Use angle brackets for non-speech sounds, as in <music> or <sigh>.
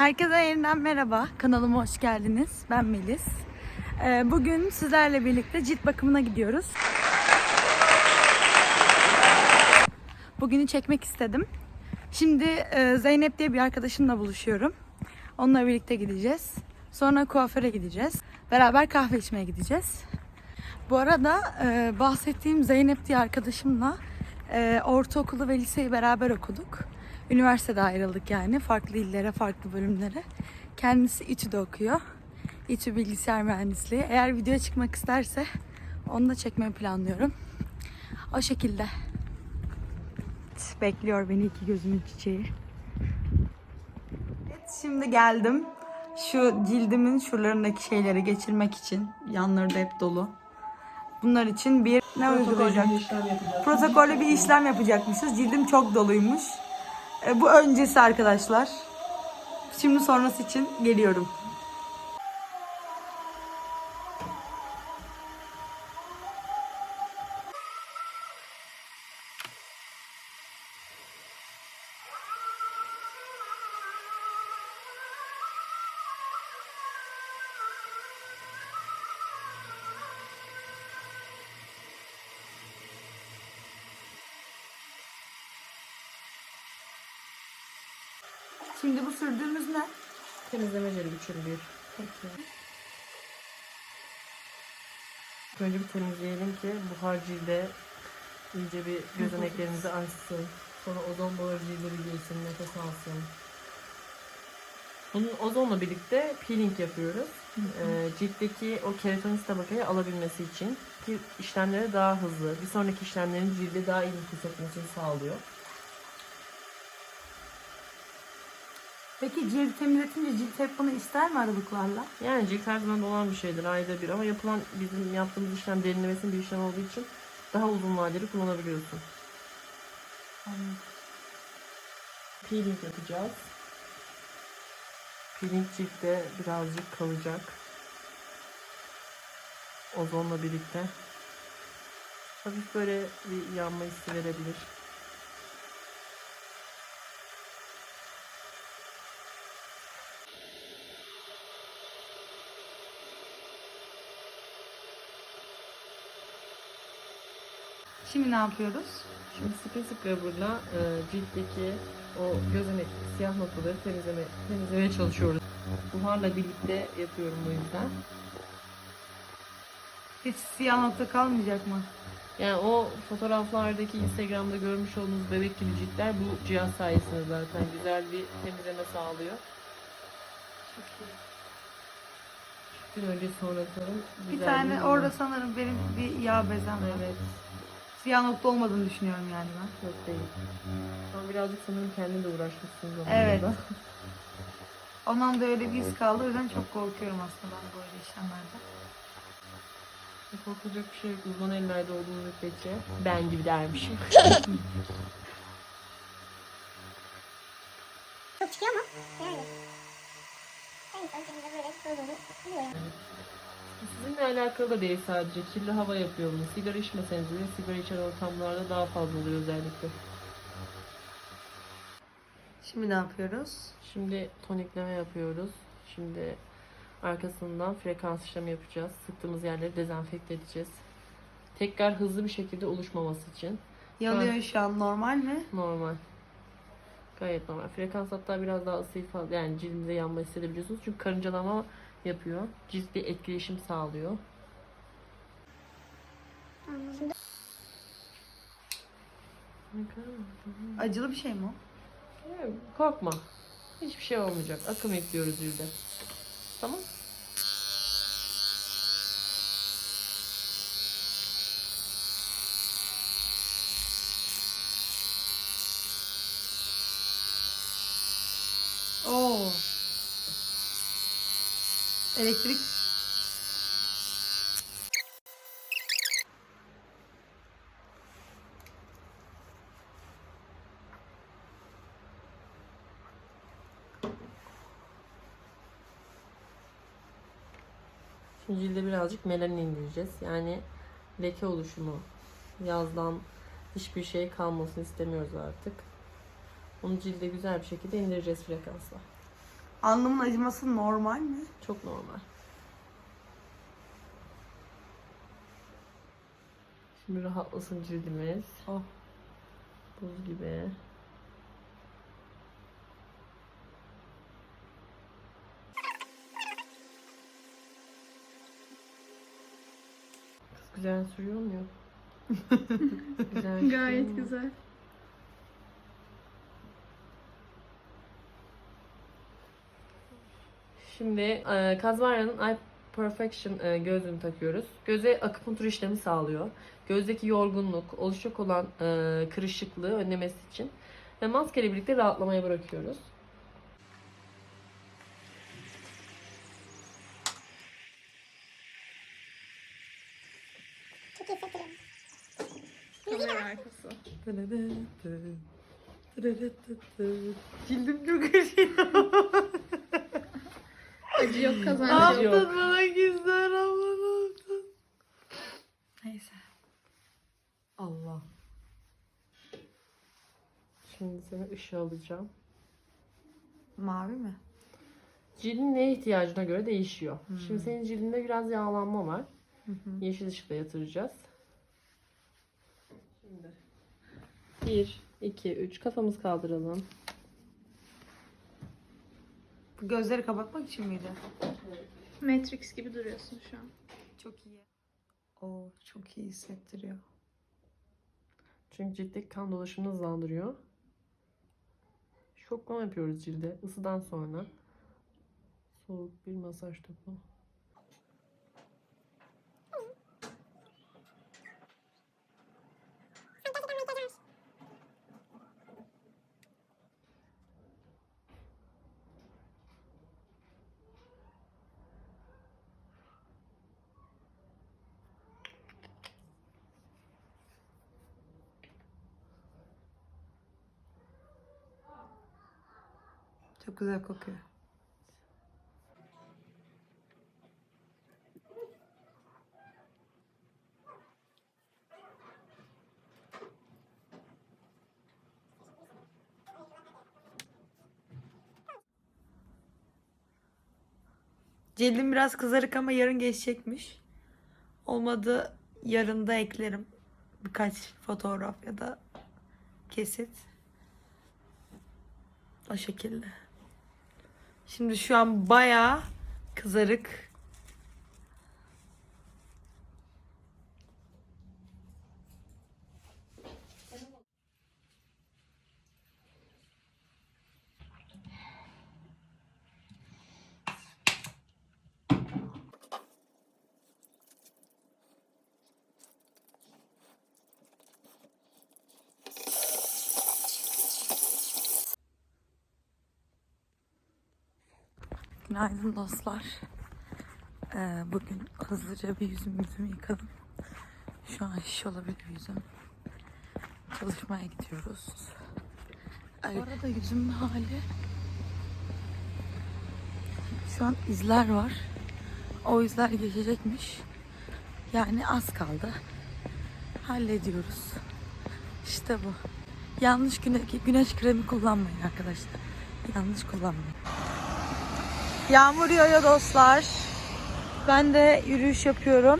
Herkese yeniden merhaba. Kanalıma hoş geldiniz. Ben Melis. Ee, Bugün sizlerle birlikte cilt bakımına gidiyoruz. Bugünü çekmek istedim. Şimdi e, Zeynep diye bir arkadaşımla buluşuyorum. Onunla birlikte gideceğiz. Sonra kuaföre gideceğiz. Beraber kahve içmeye gideceğiz. Bu arada e, bahsettiğim Zeynep diye arkadaşımla e, ortaokulu ve liseyi beraber okuduk. Üniversitede ayrıldık yani. Farklı illere, farklı bölümlere. Kendisi İTÜ'de okuyor. İTÜ Bilgisayar Mühendisliği. Eğer videoya çıkmak isterse onu da çekmeyi planlıyorum. O şekilde. Bekliyor beni iki gözümün çiçeği. Evet şimdi geldim. Şu cildimin şuralarındaki şeyleri geçirmek için. Yanları da hep dolu. Bunlar için bir ne uygulayacak? Protokolle bir işlem yapacakmışız. Cildim çok doluymuş. E, bu öncesi arkadaşlar. Şimdi sonrası için geliyorum. Şimdi bu sürdüğümüz ne? Temizleme jeli bir. Önce bir temizleyelim ki buhar cilde iyice bir gözeneklerimizi açsın. Sonra ozon buharı cilde bir girsin, nefes alsın. Bunun ozonla birlikte peeling yapıyoruz. Ee, ciltteki o keratin tabakayı alabilmesi için ki işlemleri daha hızlı, bir sonraki işlemlerin cilde daha iyi nefes etmesini sağlıyor. Peki cilt temizletince cilt hep bunu ister mi aralıklarla? Yani cilt her zaman olan bir şeydir ayda bir ama yapılan bizim yaptığımız işlem derinlemesine bir işlem olduğu için daha uzun vadeli kullanabiliyorsun. Peeling yapacağız. Peeling ciltte birazcık kalacak. Ozonla birlikte. Hafif böyle bir yanma hissi verebilir. Şimdi ne yapıyoruz? Şimdi spin scrubber'la e, ciltteki o gözenek siyah noktaları temizleme, temizlemeye çalışıyoruz. Buharla birlikte yapıyorum bu yüzden. Hiç siyah nokta kalmayacak mı? Yani o fotoğraflardaki Instagram'da görmüş olduğunuz bebek gibi ciltler bu cihaz sayesinde zaten güzel bir temizleme sağlıyor. Bir önce sonra atalım. Bir Güzel tane orada sanırım benim bir yağ bezem var. Evet. Siyah nokta olmadığını düşünüyorum yani ben. Yok değil. Ama birazcık sanırım kendin de uğraşmışsın zamanında. Evet. <laughs> Ondan da öyle bir his kaldı. O yüzden çok korkuyorum aslında ben böyle işlemlerden. Korkacak bir şey yok. Uzman ellerde olduğu müddetçe. Ben gibi dermişim. Çok <laughs> çıkıyor ama yani. En son şimdi böyle olduğunu biliyorum. Sizinle alakalı da değil sadece. Kirli hava yapıyor bunu. Sigara içmeseniz bile sigara içen ortamlarda daha fazla oluyor özellikle. Şimdi ne yapıyoruz? Şimdi tonikleme yapıyoruz. Şimdi arkasından frekans işlemi yapacağız. Sıktığımız yerleri dezenfekte edeceğiz. Tekrar hızlı bir şekilde oluşmaması için. Yanıyor şu an normal mi? Normal. Gayet normal. Frekans hatta biraz daha ısıyı fazla yani cildimize yanma hissedebiliyorsunuz. Çünkü karıncalama yapıyor. Bir etkileşim sağlıyor. Acılı bir şey mi o? Korkma. Hiçbir şey olmayacak. Akım ekliyoruz cilde. Tamam. Oo. Elektrik Şimdi cilde birazcık melanin indireceğiz. Yani leke oluşumu, yazdan hiçbir şey kalmasını istemiyoruz artık. Onu cilde güzel bir şekilde indireceğiz frekansla. Alnımın acıması normal mi? Çok normal. Şimdi rahatlasın cildimiz. Oh. Buz gibi. Kız güzel sürüyor mu? <laughs> güzel mu? güzel. Şimdi e, Kazmarya'nın Eye Perfection e, gözlüğünü takıyoruz. Göze akupunktur işlemi sağlıyor. Gözdeki yorgunluk, oluşacak olan e, kırışıklığı önlemesi için. Ve maskeyle birlikte rahatlamaya bırakıyoruz. Cildim çok acıyor. Acı yok kazancı yok. Yaptın bana güzel ama ne yaptın? Neyse. Allah. Şimdi seni ışığa alacağım. Mavi mi? Cildin neye ihtiyacına göre değişiyor. Şimdi senin cildinde biraz yağlanma var. Yeşil ışıkla yatıracağız. Şimdi 1, 2, 3 kafamız kaldıralım. Gözleri kapatmak için miydi? Matrix gibi duruyorsun şu an. Çok iyi. Oo çok iyi hissettiriyor. Çünkü ciltteki kan dolaşımını hızlandırıyor. Şoklama yapıyoruz cilde ısıdan sonra. Soğuk bir masaj topu. Çok güzel kokuyor. Cildim biraz kızarık ama yarın geçecekmiş. Olmadı yarın da eklerim. Birkaç fotoğraf ya da kesit. O şekilde. Şimdi şu an bayağı kızarık. Günaydın dostlar. Ee, bugün hızlıca bir yüzüm yüzümü yıkadım. Şu an şiş olabilir yüzüm. Çalışmaya gidiyoruz. Ay, bu arada yüzümün hali şu an izler var. O izler geçecekmiş. Yani az kaldı. Hallediyoruz. İşte bu. Yanlış güne güneş kremi kullanmayın arkadaşlar. Yanlış kullanmayın. Yağmur yağıyor dostlar. Ben de yürüyüş yapıyorum.